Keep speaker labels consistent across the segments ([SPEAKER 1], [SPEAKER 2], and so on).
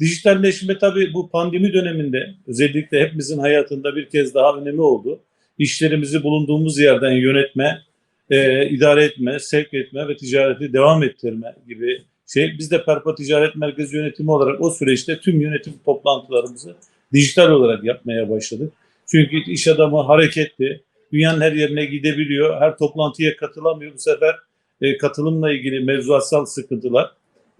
[SPEAKER 1] Dijitalleşme tabii bu pandemi döneminde özellikle hepimizin hayatında bir kez daha önemi oldu. İşlerimizi bulunduğumuz yerden yönetme, e, idare etme, sevk etme ve ticareti devam ettirme gibi şey. Biz de Perpa Ticaret Merkezi yönetimi olarak o süreçte tüm yönetim toplantılarımızı dijital olarak yapmaya başladık. Çünkü iş adamı hareketli, dünyanın her yerine gidebiliyor, her toplantıya katılamıyor. Bu sefer e, katılımla ilgili mevzuatsal sıkıntılar.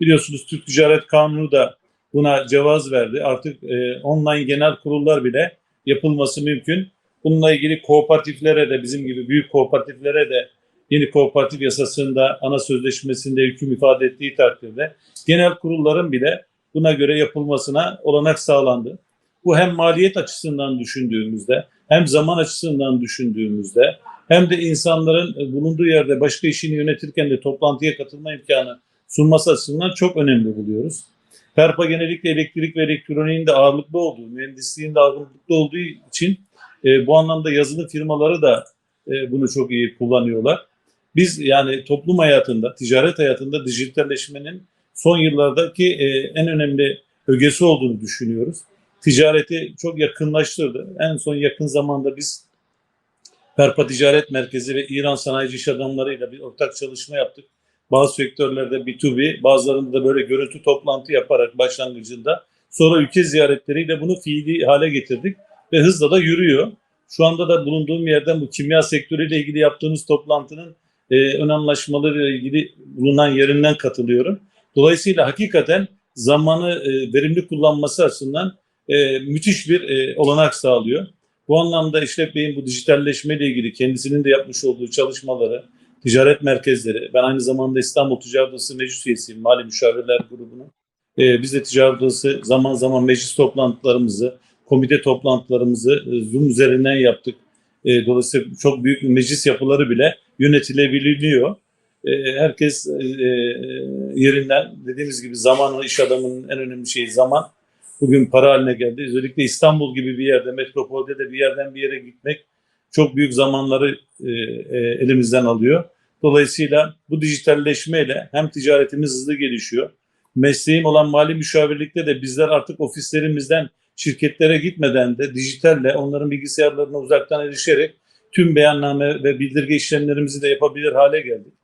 [SPEAKER 1] Biliyorsunuz Türk Ticaret Kanunu da buna cevaz verdi. Artık e, online genel kurullar bile yapılması mümkün. Bununla ilgili kooperatiflere de bizim gibi büyük kooperatiflere de yeni kooperatif yasasında ana sözleşmesinde hüküm ifade ettiği takdirde genel kurulların bile buna göre yapılmasına olanak sağlandı. Bu hem maliyet açısından düşündüğümüzde hem zaman açısından düşündüğümüzde hem de insanların e, bulunduğu yerde başka işini yönetirken de toplantıya katılma imkanı sunması açısından çok önemli buluyoruz. Perpa genellikle elektrik ve elektroniğin de ağırlıklı olduğu, mühendisliğin de ağırlıklı olduğu için e, bu anlamda yazılım firmaları da e, bunu çok iyi kullanıyorlar. Biz yani toplum hayatında, ticaret hayatında dijitalleşmenin son yıllardaki e, en önemli ögesi olduğunu düşünüyoruz. Ticareti çok yakınlaştırdı. En son yakın zamanda biz Perpa Ticaret Merkezi ve İran Sanayici İş Adamları'yla bir ortak çalışma yaptık. Bazı sektörlerde B2B, bazılarında da böyle görüntü toplantı yaparak başlangıcında sonra ülke ziyaretleriyle bunu fiili hale getirdik ve hızla da yürüyor. Şu anda da bulunduğum yerden bu kimya sektörüyle ilgili yaptığımız toplantının e, ön anlaşmalarıyla ilgili bulunan yerinden katılıyorum. Dolayısıyla hakikaten zamanı e, verimli kullanması açısından e, müthiş bir e, olanak sağlıyor. Bu anlamda İşrep Bey'in bu dijitalleşmeyle ilgili kendisinin de yapmış olduğu çalışmaları, ticaret merkezleri, ben aynı zamanda İstanbul Ticaret Odası Meclis Üyesiyim, Mali Müşavirler Grubu'nun. E, biz de Ticaret Odası zaman zaman meclis toplantılarımızı, komite toplantılarımızı e, Zoom üzerinden yaptık. E, dolayısıyla çok büyük meclis yapıları bile yönetilebiliyor. E, herkes e, e, yerinden dediğimiz gibi zamanı iş adamının en önemli şeyi zaman. Bugün para haline geldi. Özellikle İstanbul gibi bir yerde, metropolde de bir yerden bir yere gitmek çok büyük zamanları e, e, elimizden alıyor. Dolayısıyla bu dijitalleşmeyle hem ticaretimiz hızlı gelişiyor. Mesleğim olan mali müşavirlikte de bizler artık ofislerimizden şirketlere gitmeden de dijitalle onların bilgisayarlarına uzaktan erişerek tüm beyanname ve bildirge işlemlerimizi de yapabilir hale geldik.